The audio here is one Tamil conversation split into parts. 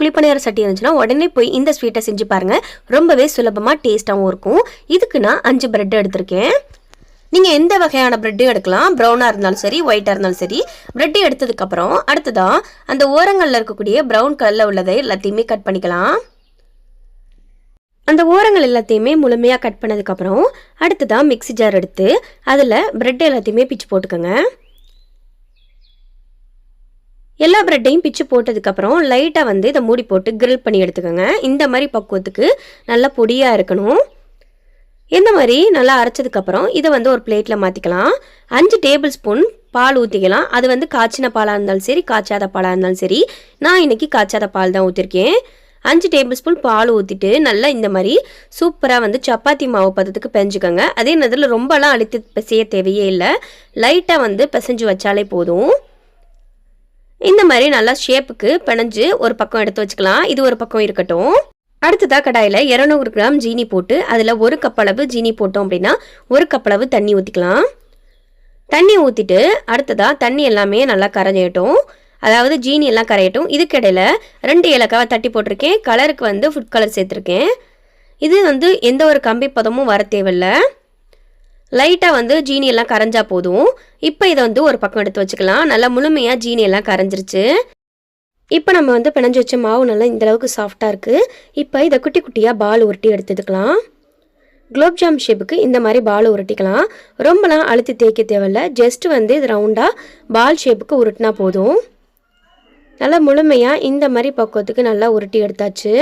குழிப்பணியார சட்டி இருந்துச்சுன்னா உடனே போய் இந்த ஸ்வீட்டை செஞ்சு பாருங்கள் ரொம்பவே சுலபமாக டேஸ்ட்டாகவும் இருக்கும். இதுக்கு நான் அஞ்சு பிரெட் எடுத்திருக்கேன். நீங்கள் எந்த வகையான ப்ரெட்டும் எடுக்கலாம்? ப்ரௌனாக இருந்தாலும் சரி ஒயிட்டாக இருந்தாலும் சரி. ப்ரெட்டு எடுத்ததுக்கப்புறம் அடுத்ததாக அந்த ஓரங்களில் இருக்கக்கூடிய ப்ரௌன் கலரில் உள்ளதை எல்லாத்தையுமே கட் பண்ணிக்கலாம். அந்த ஓரங்கள் எல்லாத்தையுமே முழுமையாக கட் பண்ணதுக்கப்புறம் அடுத்ததாக மிக்ஸி ஜார் எடுத்து அதில் ப்ரெட் எல்லாத்தையுமே பிச்சு போட்டுக்கோங்க. எல்லா ப்ரெட்டையும் பிச்சு போட்டதுக்கப்புறம் லைட்டாக வந்து இதை மூடி போட்டு கிரில் பண்ணி எடுத்துக்கோங்க. இந்த மாதிரி பக்குவத்துக்கு நல்லா பொடியாக இருக்கணும். இந்த மாதிரி நல்லா அரைச்சதுக்கப்புறம் இதை வந்து ஒரு பிளேட்டில் மாற்றிக்கலாம் அஞ்சு டேபிள் ஸ்பூன் பால் ஊற்றிக்கலாம் அது வந்து காய்ச்சின பாலாக இருந்தாலும் சரி காய்ச்சாத பாலாக இருந்தாலும் சரி நான் இன்னைக்கு காய்ச்சாத பால் தான் ஊற்றிருக்கேன் அஞ்சு டேபிள் ஸ்பூன் பால் ஊற்றிட்டு நல்லா இந்த மாதிரி சூப்பராக வந்து சப்பாத்தி மாவு பதத்துக்கு பெஞ்சுக்கோங்க. அதே நேரத்தில் ரொம்பலாம் அழுத்தி பிசைய தேவையே இல்லை. லைட்டாக வந்து பிசைஞ்சு வச்சாலே போதும். இந்த மாதிரி நல்லா ஷேப்புக்கு பிணைஞ்சு ஒரு பக்கம் எடுத்து வச்சுக்கலாம். இது ஒரு பக்கம் இருக்கட்டும். அடுத்ததாக கடாயில் இரநூறு கிராம் ஜீனி போட்டு அதில் ஒரு கப் அளவு ஜீனி போட்டோம் அப்படின்னா ஒரு கப் அளவு தண்ணி ஊற்றிக்கலாம் தண்ணி ஊற்றிட்டு அடுத்ததாக தண்ணி எல்லாமே நல்லா கரைஞ்சிட்டோம் அதாவது ஜீனி எல்லாம் கரையட்டும். இதுக்கிடையில் ரெண்டு ஏலக்காவை தட்டி போட்டிருக்கேன். கலருக்கு வந்து ஃபுட் கலர் சேர்த்துருக்கேன். இது வந்து எந்த ஒரு கம்பி பதமும் வர தேவையில்லை. லைட்டாக வந்து ஜீனி எல்லாம் கரைஞ்சா போதும். இப்போ இதை வந்து ஒரு பக்கம் எடுத்து வச்சுக்கலாம். நல்லா முழுமையாக ஜீனி எல்லாம் கரைஞ்சிருச்சு. இப்போ நம்ம வந்து பிணைஞ்சு வச்ச மாவு நல்லா இந்தளவுக்கு சாஃப்டாக இருக்குது இப்போ இதை குட்டி குட்டியாக பால் உருட்டி எடுத்துக்கலாம். குலோப்ஜாம் ஷேப்புக்கு இந்த மாதிரி பால் உருட்டிக்கலாம். ரொம்பலாம் அழுத்தி தேய்க்க தேவையில்ல. ஜஸ்ட் வந்து இது ரவுண்டாக பால் ஷேப்புக்கு உருட்டினா போதும். நல்லா முழுமையாக இந்த மாதிரி பக்குவத்துக்கு நல்லா உருட்டி எடுத்தாச்சு.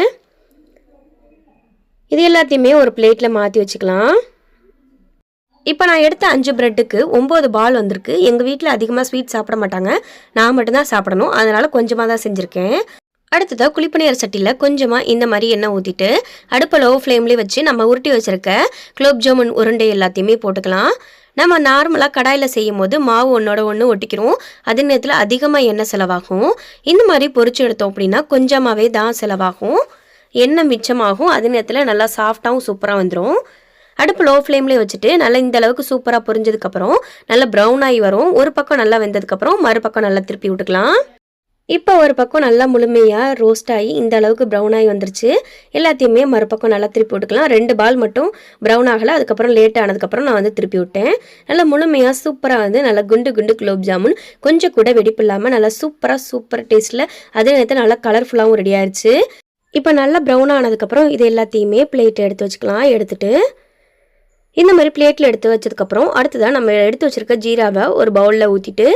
இது எல்லாத்தையுமே ஒரு பிளேட்டில் மாற்றி வச்சுக்கலாம். இப்போ நான் எடுத்த அஞ்சு ப்ரெட்டுக்கு ஒம்பது பால் வந்திருக்கு. எங்கள் வீட்டில் அதிகமாக ஸ்வீட் சாப்பிட மாட்டாங்க. நான் மட்டும்தான் சாப்பிடணும். அதனால் கொஞ்சமாக தான் செஞ்சுருக்கேன். அடுத்ததாக குளிப்பணியார் சட்டியில் கொஞ்சமாக இந்த மாதிரி எண்ணெய் ஊற்றிட்டு அடுப்பை லோ ஃப்ளேம்லேயே வச்சு நம்ம உருட்டி வச்சுருக்க குலோப் ஜாமுன் உருண்டை எல்லாத்தையுமே போட்டுக்கலாம். நம்ம நார்மலாக கடாயில் செய்யும் போது மாவு ஒன்றோட ஒன்று ஒட்டிக்கிறோம் அதே நேரத்தில் அதிகமாக எண்ணெய் செலவாகும். இந்த மாதிரி பொறிச்சு எடுத்தோம் அப்படின்னா கொஞ்சமாகவே தான் செலவாகும். எண்ணெய் மிச்சமாகும். அதே நேரத்தில் நல்லா சாஃப்டாகவும் சூப்பராக வந்துடும் அடுப்பு லோ ஃப்ளேம்லேயே வச்சுட்டு நல்லா இந்த அளவுக்கு சூப்பராக பொரிஞ்சதுக்கப்புறம் நல்லா ப்ரௌன் ஆகி வரும். ஒரு பக்கம் நல்லா வெந்ததுக்கப்புறம் மறுபக்கம் நல்லா திருப்பி விட்டுக்கலாம். இப்போ ஒரு பக்கம் நல்லா முழுமையாக ரோஸ்ட் ஆகி இந்த அளவுக்கு ப்ரௌன் ஆகி வந்துருச்சு. எல்லாத்தையுமே மறுபக்கம் நல்லா திருப்பி விட்டுக்கலாம். ரெண்டு பால் மட்டும் ப்ரௌன் ஆகலை. அதுக்கப்புறம் லேட் ஆனதுக்கப்புறம் நான் வந்து திருப்பி விட்டேன். நல்லா முழுமையாக சூப்பராக வந்து நல்லா குண்டு குண்டு குலோப் ஜாமுன். கொஞ்சம் கூட வெடிப்பு இல்லாமல் நல்லா சூப்பராக சூப்பர் டேஸ்ட்டில் அதே நேரத்தில் நல்லா கலர்ஃபுல்லாகவும் ரெடி ஆயிடுச்சு இப்போ நல்லா ப்ரௌன் ஆனதுக்கப்புறம் இது எல்லாத்தையுமே பிளேட் எடுத்து வச்சுக்கலாம். எடுத்துகிட்டு இந்த மாதிரி பிளேட்டில் எடுத்து வச்சதுக்கப்புறம் அடுத்ததாக நம்ம எடுத்து வச்சுருக்க ஜீராவை ஒரு பவுலில் ஊற்றிட்டு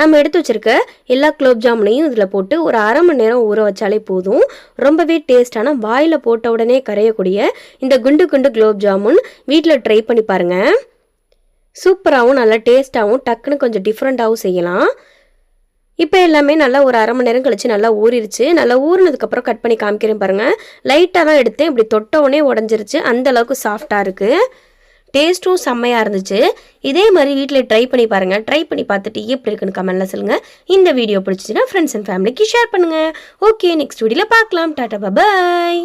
நம்ம எடுத்து வச்சுருக்க எல்லா குலோப் ஜாமுனையும் இதில் போட்டு ஒரு அரை மணி நேரம் ஊற வச்சாலே போதும். ரொம்பவே டேஸ்டான வாயில் போட்ட உடனே கரையக்கூடிய இந்த குண்டு குண்டு குலோப் ஜாமுன் வீட்டில் ட்ரை பண்ணி பாருங்கள் சூப்பராகவும் நல்லா டேஸ்ட்டாகவும் டக்குன்னு கொஞ்சம் டிஃப்ரெண்ட்டாகவும் செய்யலாம். இப்போ எல்லாமே நல்லா ஒரு அரை மணி நேரம் கழிச்சு நல்லா ஊறிடுச்சு நல்லா ஊறினதுக்கப்புறம் கட் பண்ணி காமிக்கிறேன் பாருங்கள் லைட்டாக தான் எடுத்தேன். இப்படி தொட்ட உடனே உடஞ்சிருச்சு. அந்த அளவுக்கு சாஃப்டாக இருக்குது டேஸ்ட்டும் செம்மையாக இருந்துச்சு. இதே மாதிரி வீட்டில் ட்ரை பண்ணி பாருங்கள் ட்ரை பண்ணி பார்த்துட்டு எப்படி இருக்குன்னு கமெண்ட்டில் சொல்லுங்கள் இந்த வீடியோ பிடிச்சிச்சுன்னா ஃப்ரெண்ட்ஸ் அண்ட் ஃபேமிலிக்கு ஷேர் பண்ணுங்கள் ஓகே நெக்ஸ்ட் வீடியோவில் பார்க்கலாம். டாட்டா பாய்